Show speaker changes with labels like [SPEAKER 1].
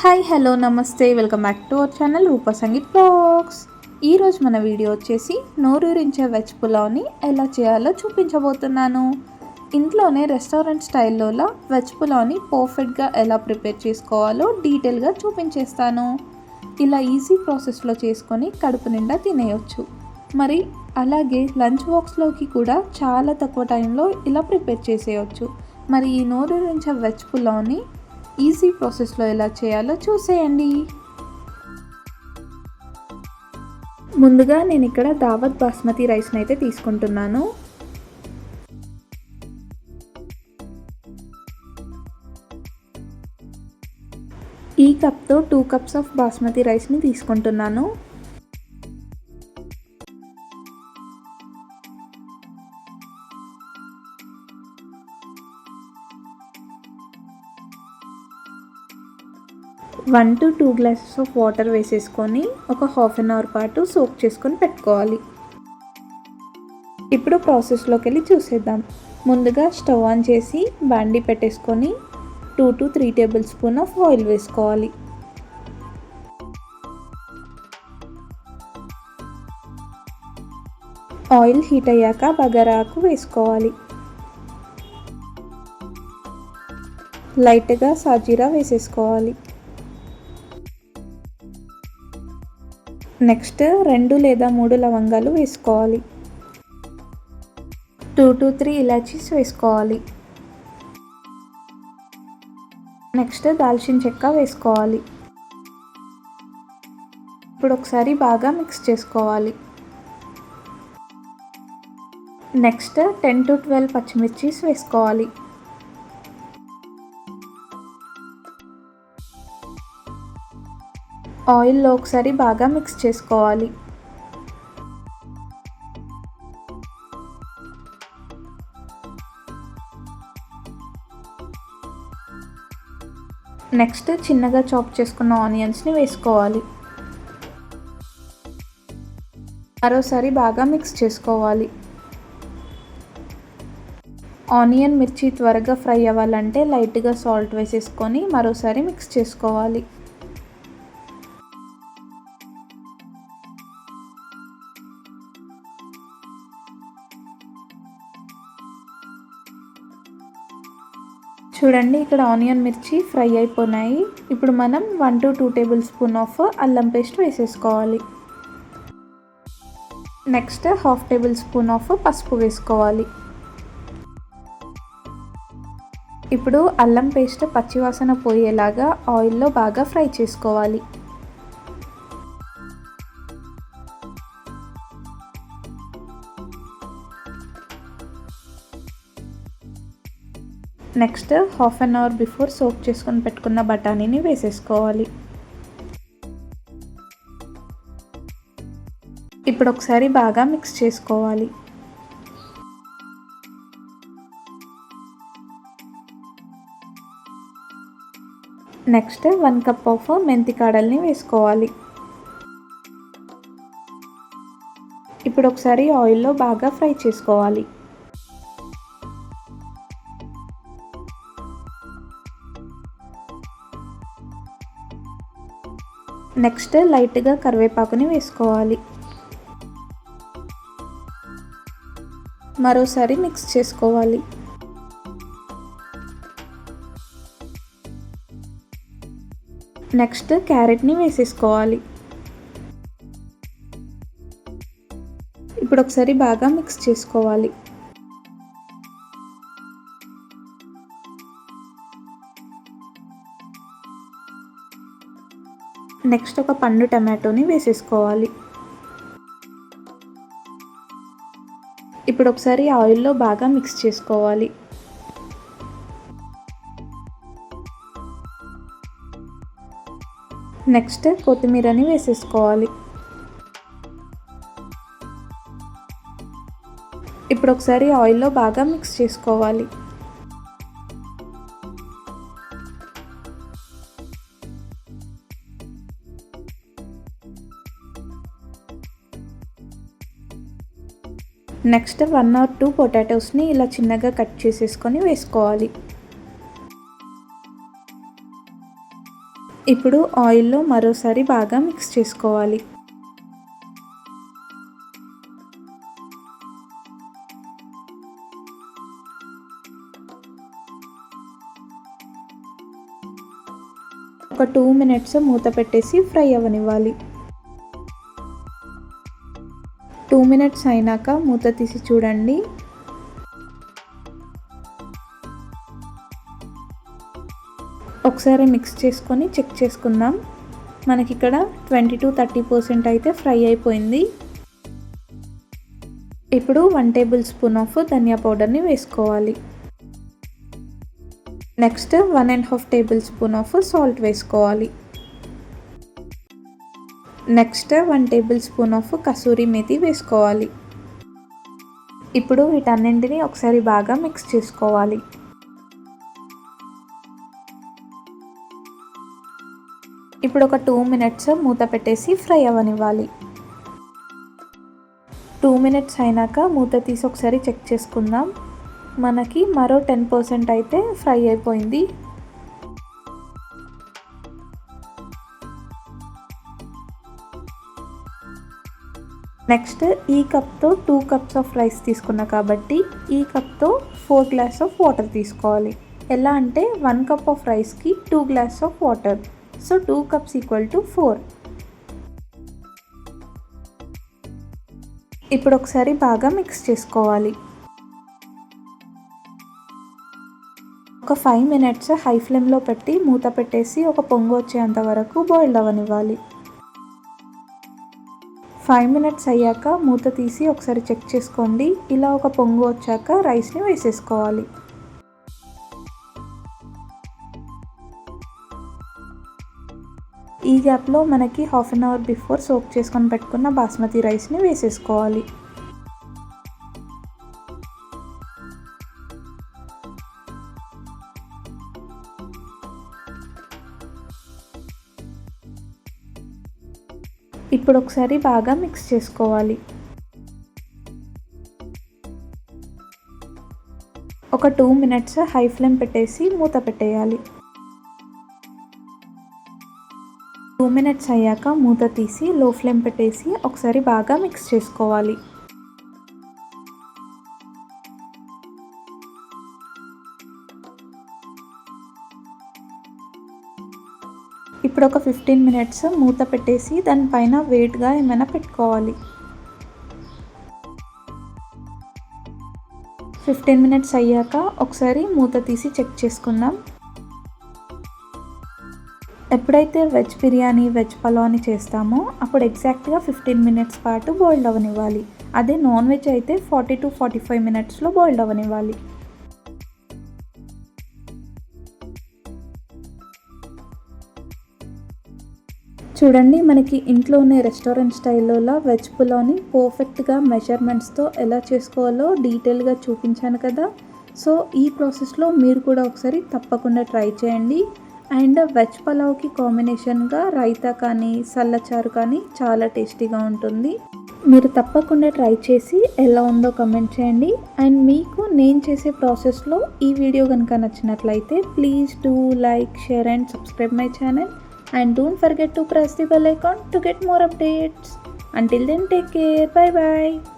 [SPEAKER 1] Hi hello నమస్తే. Welcome back to our channel Roopa Sangeet vlogs. ఈరోజు మన video వచ్చేసి నోరూరించే వెజ్ పులావ్ని ఎలా చేయాలో చూపించబోతున్నాను. ఇంట్లోనే రెస్టారెంట్ స్టైల్లోలా వెజ్ పులావ్ని పర్ఫెక్ట్గా ఎలా ప్రిపేర్ చేసుకోవాలో డీటెయిల్గా చూపించేస్తాను. ఇలా ఈజీ ప్రాసెస్లో చేసుకొని కడుపు నిండా తినేయొచ్చు. మరి అలాగే లంచ్ బాక్స్లోకి కూడా చాలా తక్కువ టైంలో ఇలా ప్రిపేర్ చేసేయచ్చు. మరి ఈ నోరూరించే వెజ్ పులావ్ని ఈజీ ప్రాసెస్లో ఎలా చేయాలో చూసేయండి. ముందుగా నేను ఇక్కడ దావత్ బాస్మతి రైస్ని అయితే తీసుకుంటున్నాను. ఈ కప్తో టూ కప్స్ ఆఫ్ బాస్మతి రైస్ని తీసుకుంటున్నాను. One two two glasses of water వేసేసుకొని ఒక హాఫ్ అన్ అవర్ పాటు సోక్ చేసుకొని పెట్టుకోవాలి. ఇప్పుడు ప్రాసెస్లోకి వెళ్ళి చూసేద్దాం. ముందుగా స్టవ్ ఆన్ చేసి బాండీ పెట్టేసుకొని two to three tablespoon of oil వేసుకోవాలి. ఆయిల్ హీట్ అయ్యాక బగారాకు వేసుకోవాలి. లైట్గా సాజీరా వేసేసుకోవాలి. నెక్స్ట్ రెండు లేదా మూడు లవంగాలు వేసుకోవాలి. టూ టు త్రీ ఇలాచీస్ వేసుకోవాలి. నెక్స్ట్ దాల్చిన చెక్క వేసుకోవాలి. ఇప్పుడు ఒకసారి బాగా మిక్స్ చేసుకోవాలి. నెక్స్ట్ టెన్ టు ట్వెల్వ్ పచ్చిమిర్చీస్ వేసుకోవాలి. ఆయిల్లో ఒకసారి బాగా మిక్స్ చేసుకోవాలి. నెక్స్ట్ చిన్నగా చాప్ చేసుకున్న ఆనియన్స్ని వేసుకోవాలి. మరోసారి బాగా మిక్స్ చేసుకోవాలి. ఆనియన్ మిర్చి త్వరగా ఫ్రై అవ్వాలంటే లైట్గా సాల్ట్ వేసేసుకొని మరోసారి మిక్స్ చేసుకోవాలి. చూడండి ఇక్కడ ఆనియన్ మిర్చి ఫ్రై అయిపోయినాయి ఇప్పుడు మనం one to two tablespoon of అల్లం పేస్ట్ వేసేసుకోవాలి. Next half tablespoon of పసుపు వేసుకోవాలి. ఇప్పుడు అల్లం పేస్ట్ పచ్చివాసన పోయేలాగా ఆయిల్లో బాగా ఫ్రై చేసుకోవాలి. Next half an hour before soak చేసుకొని పెట్టుకున్న బఠానీని వేసేసుకోవాలి. ఇప్పుడు ఒకసారి బాగా మిక్స్ చేసుకోవాలి. నెక్స్ట్ వన్ కప్ ఆఫ్ మెంతి కాడల్ని వేసుకోవాలి. ఇప్పుడు ఒకసారి ఆయిల్లో బాగా ఫ్రై చేసుకోవాలి. నెక్స్ట్ లైట్గా కరివేపాకుని వేసుకోవాలి. మరోసారి మిక్స్ చేసుకోవాలి. నెక్స్ట్ క్యారెట్ని వేసేసుకోవాలి. ఇప్పుడు ఒకసారి బాగా మిక్స్ చేసుకోవాలి. నెక్స్ట్ ఒక పండు టమాటోని వేసేసుకోవాలి. ఇప్పుడు ఒకసారి ఆయిల్లో బాగా మిక్స్ చేసుకోవాలి. నెక్స్ట్ కొత్తిమీరని వేసేసుకోవాలి. ఇప్పుడు ఒకసారి ఆయిల్లో బాగా మిక్స్ చేసుకోవాలి. నెక్స్ట్ వన్ ఆర్ టూ పొటాటోస్ని ఇలా చిన్నగా కట్ చేసేసుకొని వేసుకోవాలి. ఇప్పుడు ఆయిల్లో మరోసారి బాగా మిక్స్ చేసుకోవాలి. ఒక టూ మినిట్స్ మూత పెట్టేసి ఫ్రై అవ్వనివ్వాలి టూ మినిట్స్ అయినాక మూత తీసి చూడండి. ఒకసారి మిక్స్ చేసుకొని చెక్ చేసుకుందాం. మనకి ఇక్కడ ట్వంటీ టు థర్టీ పర్సెంట్ అయితే ఫ్రై అయిపోయింది. ఇప్పుడు వన్ టేబుల్ స్పూన్ ఆఫ్ ధనియా పౌడర్ని వేసుకోవాలి. Next one and half tablespoon of salt వేసుకోవాలి. Next one tablespoon of కసూరి మేతి వేసుకోవాలి. ఇప్పుడు వీటన్నింటినీ ఒకసారి బాగా మిక్స్ చేసుకోవాలి. ఇప్పుడు ఒక టూ మినిట్స్ మూత పెట్టేసి ఫ్రై అవ్వనివ్వాలి టూ మినిట్స్ అయినాక మూత తీసి ఒకసారి చెక్ చేసుకుందాం. మనకి మరో టెన్ పర్సెంట్ అయితే ఫ్రై అయిపోయింది. నెక్స్ట్ ఈ కప్తో టూ కప్స్ ఆఫ్ రైస్ తీసుకున్నా కాబట్టి ఈ కప్తో ఫోర్ గ్లాస్ ఆఫ్ వాటర్ తీసుకోవాలి. ఎలా అంటే వన్ కప్ ఆఫ్ రైస్కి two glass of water. So two cups equal to four. ఇప్పుడు ఒకసారి బాగా మిక్స్ చేసుకోవాలి. ఒక ఫైవ్ మినిట్స్ హై ఫ్లేమ్లో పెట్టి మూత పెట్టేసి ఒక పొంగు వచ్చేంత వరకు బాయిల్ అవ్వనివ్వాలి. ఫైవ్ మినిట్స్ అయ్యాక మూత తీసి ఒకసారి చెక్ చేసుకోండి. ఇలా ఒక పొంగు వచ్చాక రైస్ని వేసేసుకోవాలి. ఈ గ్యాప్లో మనకి half an hour before soak చేసుకొని పెట్టుకున్న బాస్మతి రైస్ని వేసేసుకోవాలి. ఇప్పుడు ఒకసారి బాగా మిక్స్ చేసుకోవాలి. ఒక టూ మినిట్స్ హై ఫ్లేమ్ పెట్టేసి మూత పెట్టేయాలి. టూ మినిట్స్ అయ్యాక మూత తీసి లో ఫ్లేమ్ పెట్టేసి ఒకసారి బాగా మిక్స్ చేసుకోవాలి. ఇప్పుడు ఒక ఫిఫ్టీన్ మినిట్స్ మూత పెట్టేసి దానిపైన వెయిట్గా ఏమైనా పెట్టుకోవాలి. ఫిఫ్టీన్ మినిట్స్ అయ్యాక ఒకసారి మూత తీసి చెక్ చేసుకుందాం. ఎప్పుడైతే వెజ్ బిర్యానీ వెజ్ పలావ్ని చేస్తామో అప్పుడు ఎగ్జాక్ట్గా ఫిఫ్టీన్ మినిట్స్ పాటు బాయిల్డ్ అవనివ్వాలి అదే నాన్ వెజ్ అయితే ఫార్టీ టు ఫార్టీ ఫైవ్ మినిట్స్లో బాయిల్డ్ అవనివ్వాలి చూడండి మనకి ఇంట్లోనే రెస్టారెంట్ స్టైల్లో వెజ్ పులావ్ని పర్ఫెక్ట్గా మెజర్మెంట్స్తో ఎలా చేసుకోవాలో డీటెయిల్గా చూపించాను కదా. సో ఈ ప్రాసెస్లో మీరు కూడా ఒకసారి తప్పకుండా ట్రై చేయండి. అండ్ వెజ్ పలావ్కి కాంబినేషన్గా రైతా కానీ సల్లచారు కానీ చాలా టేస్టీగా ఉంటుంది. మీరు తప్పకుండా ట్రై చేసి ఎలా ఉందో కమెంట్ చేయండి. అండ్ మీకు నేను చేసే ప్రాసెస్లో ఈ వీడియో కనుక నచ్చినట్లయితే please do like share and subscribe my channel. And don't forget to press the bell icon to get more updates. Until then, take care. Bye bye.